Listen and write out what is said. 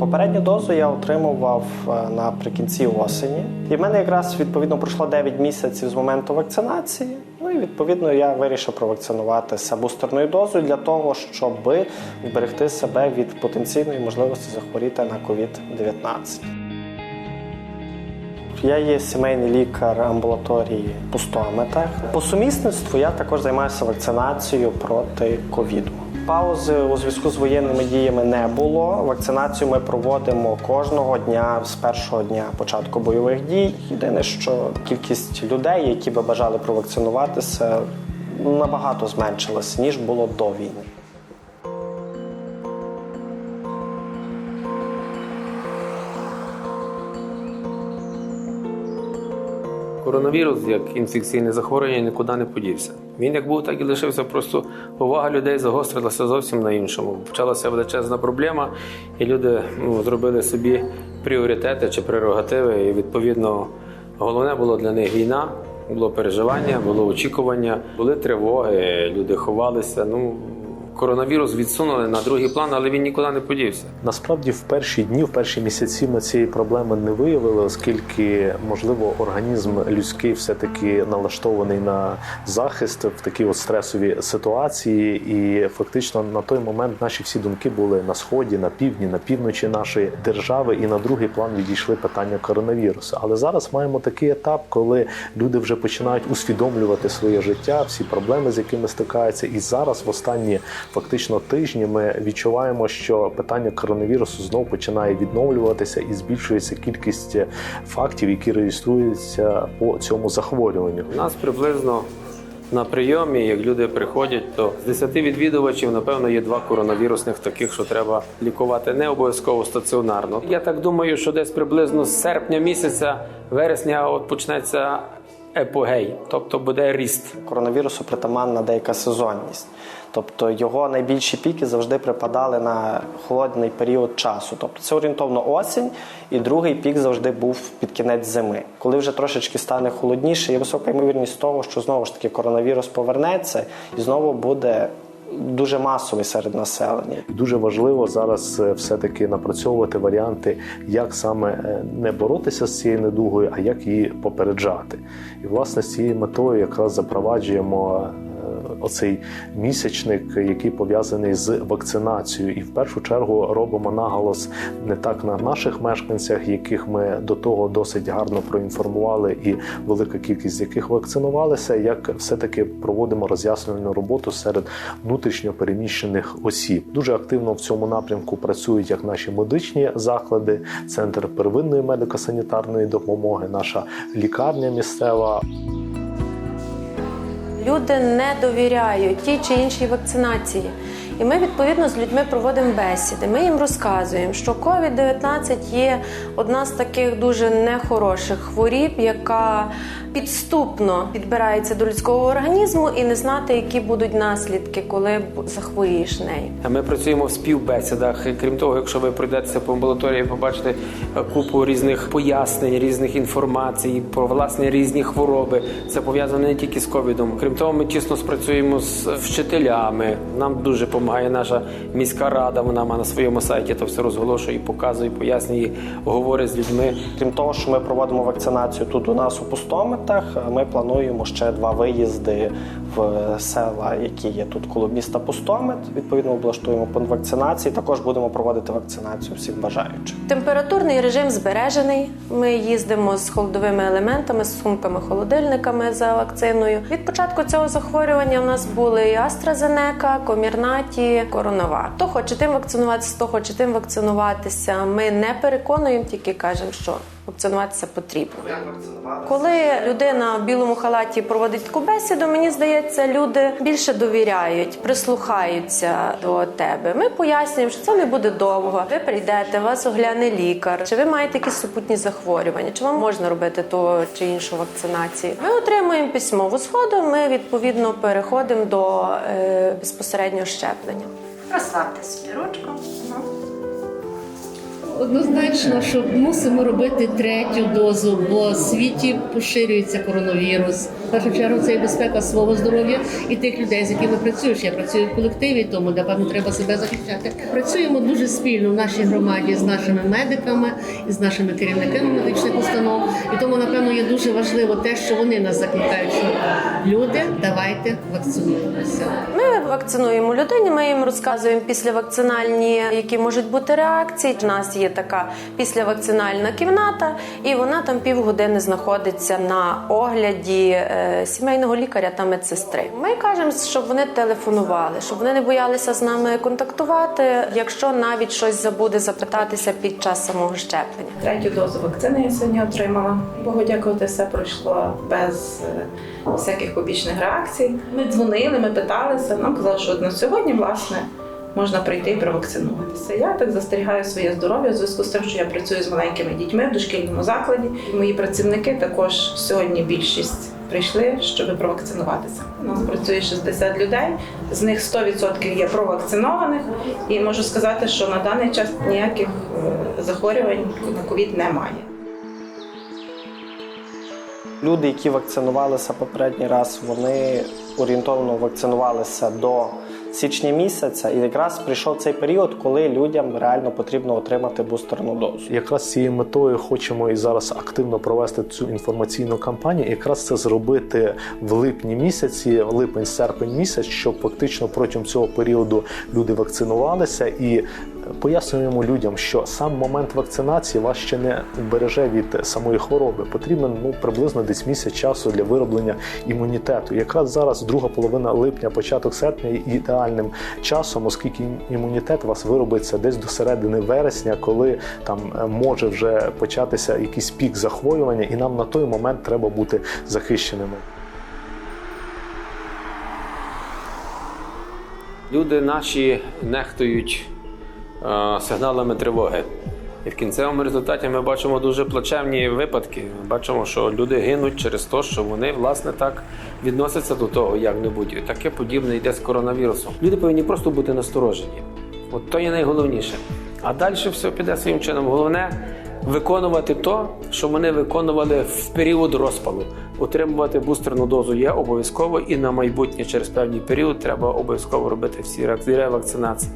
Попередню дозу я отримував е, наприкінці осені, і в мене якраз відповідно пройшло 9 місяців з моменту вакцинації. Ну і відповідно я вирішив провакцинуватися бустерною дозою для того, щоб вберегти себе від потенційної можливості захворіти на COVID-19. Я є сімейний лікар амбулаторії пустометр. По сумісництву я також займаюся вакцинацією проти ковіду. Паузи у зв'язку з воєнними діями не було. Вакцинацію ми проводимо кожного дня з першого дня початку бойових дій. Єдине, що кількість людей, які би бажали провакцинуватися, набагато зменшилася ніж було до війни. Коронавірус як інфекційне захворювання нікуди не подівся. Він як був, так і лишився. Просто увага людей загострилася зовсім на іншому. Почалася величезна проблема, і люди ну, зробили собі пріоритети чи прерогативи. І відповідно головне було для них війна, було переживання, було очікування, були тривоги, люди ховалися. Ну коронавірус відсунули на другий план, але він нікуди не подівся. Насправді, в перші дні, в перші місяці ми цієї проблеми не виявили, оскільки можливо організм людський все-таки налаштований на захист в такій от стресовій ситуації, і фактично на той момент наші всі думки були на сході, на півдні, на півночі нашої держави, і на другий план відійшли питання коронавірусу. Але зараз маємо такий етап, коли люди вже починають усвідомлювати своє життя, всі проблеми, з якими стикаються, і зараз в останні фактично тижні ми відчуваємо, що питання коронавірусу знову починає відновлюватися і збільшується кількість фактів, які реєструються по цьому захворюванню. У нас приблизно на прийомі, як люди приходять, то з 10 відвідувачів, напевно, є два коронавірусних таких, що треба лікувати не обов'язково стаціонарно. Я так думаю, що десь приблизно з серпня місяця, вересня, от почнеться епогей, тобто буде ріст. Коронавірусу притаманна деяка сезонність. Тобто його найбільші піки завжди припадали на холодний період часу. Тобто це орієнтовно осінь, і другий пік завжди був під кінець зими. Коли вже трошечки стане холодніше, є висока ймовірність того, що знову ж таки коронавірус повернеться і знову буде дуже масовий серед населення. Дуже важливо зараз е, все-таки напрацьовувати варіанти, як саме е, не боротися з цією недугою, а як її попереджати. І власне з цією метою якраз запроваджуємо. Оцей місячник, який пов'язаний з вакцинацією, і в першу чергу робимо наголос не так на наших мешканцях, яких ми до того досить гарно проінформували, і велика кількість яких вакцинувалися, як все-таки проводимо роз'яснювальну роботу серед внутрішньо переміщених осіб. Дуже активно в цьому напрямку працюють як наші медичні заклади, центр первинної медико-санітарної допомоги, наша лікарня місцева. Люди не довіряють тій чи іншій вакцинації. І ми відповідно з людьми проводимо бесіди. Ми їм розказуємо, що COVID-19 є одна з таких дуже нехороших хворіб, яка підступно підбирається до людського організму і не знати, які будуть наслідки, коли захворієш нею. Ми працюємо в співбесідах. Крім того, якщо ви пройдетеся по амбулаторії, побачите купу різних пояснень, різних інформацій про власне різні хвороби. Це пов'язано не тільки з ковідом. Крім того, ми тісно спрацюємо з вчителями. Нам дуже допомагає наша міська рада. Вона має на своєму сайті то все розголошує, показує, пояснює, говорить з людьми. Крім того, що ми проводимо вакцинацію тут у нас у пустометах, ми плануємо ще два виїзди в села, які є тут коло міста Пустомет. Відповідно, облаштуємо пункт вакцинації. Також будемо проводити вакцинацію всіх бажаючих. Температурний режим збережений. Ми їздимо з холодовими елементами, з сумками-холодильниками за вакциною. Від початку цього захворювання у нас були і AstraZeneca, Комірнаті, Коронавак. Хто хоче тим вакцинуватися, хто хоче тим вакцинуватися. Ми не переконуємо, тільки кажемо, що вакцинуватися потрібно. Коли людина в білому халаті проводить таку бесіду, мені здається, люди більше довіряють, прислухаються до тебе. Ми пояснюємо, що це не буде довго. Ви прийдете, вас огляне лікар, чи ви маєте якісь супутні захворювання, чи вам можна робити ту чи іншу вакцинацію. Ми отримуємо письмову згоду. Ми відповідно переходимо до е, безпосереднього щеплення. Розслабте собі ручку. Однозначно, що мусимо робити третю дозу, бо в світі поширюється коронавірус. Першу чергу це і безпека свого здоров'я і тих людей, з якими працюєш. Я працюю в колективі, тому напевно треба себе захищати. Працюємо дуже спільно в нашій громаді з нашими медиками і з нашими керівниками медичних установ. І тому, напевно, є дуже важливо те, що вони нас закликають, що люди, давайте вакцинуємося. Ми вакцинуємо людині, ми їм розказуємо післявакцинальні, які можуть бути реакції. У нас є така післявакцинальна кімната, і вона там півгодини знаходиться на огляді е, сімейного лікаря та медсестри. Ми кажемо, щоб вони телефонували, щоб вони не боялися з нами контактувати, якщо навіть щось забуде запитатися під час самого щеплення. Третю дозу вакцини я сьогодні отримала. Богу дякувати, все пройшло без е, всяких побічних реакцій. Ми дзвонили, ми питалися. Нам казали, що на сьогодні, власне, можна прийти і провакцинуватися. Я так застерігаю своє здоров'я у зв'язку з тим, що я працюю з маленькими дітьми в дошкільному закладі. Мої працівники також сьогодні більшість прийшли, щоб провакцинуватися. У нас працює 60 людей, з них 100% є провакцинованих. І можу сказати, що на даний час ніяких е, захворювань на ковід немає. Люди, які вакцинувалися попередній раз, вони орієнтовно вакцинувалися до січня місяця, і якраз прийшов цей період, коли людям реально потрібно отримати бустерну дозу. Якраз цією метою хочемо і зараз активно провести цю інформаційну кампанію. Якраз це зробити в липні місяці, липень-серпень місяць, щоб фактично протягом цього періоду люди вакцинувалися і. Пояснюємо людям, що сам момент вакцинації вас ще не вбереже від самої хвороби. Потрібен ну приблизно десь місяць часу для вироблення імунітету. Якраз зараз друга половина липня, початок серпня ідеальним часом, оскільки імунітет у вас виробиться десь до середини вересня, коли там е, може вже початися якийсь пік захворювання, і нам на той момент треба бути захищеними. Люди наші нехтують сигналами тривоги. І в кінцевому результаті ми бачимо дуже плачевні випадки. Ми бачимо, що люди гинуть через те, що вони власне так відносяться до того як-небудь. І таке подібне йде з коронавірусом. Люди повинні просто бути насторожені. От то є найголовніше. А далі все піде своїм чином. Головне виконувати то, що вони виконували в період розпалу. Отримувати бустерну дозу є обов'язково, і на майбутнє через певний період треба обов'язково робити всі ревакцинації.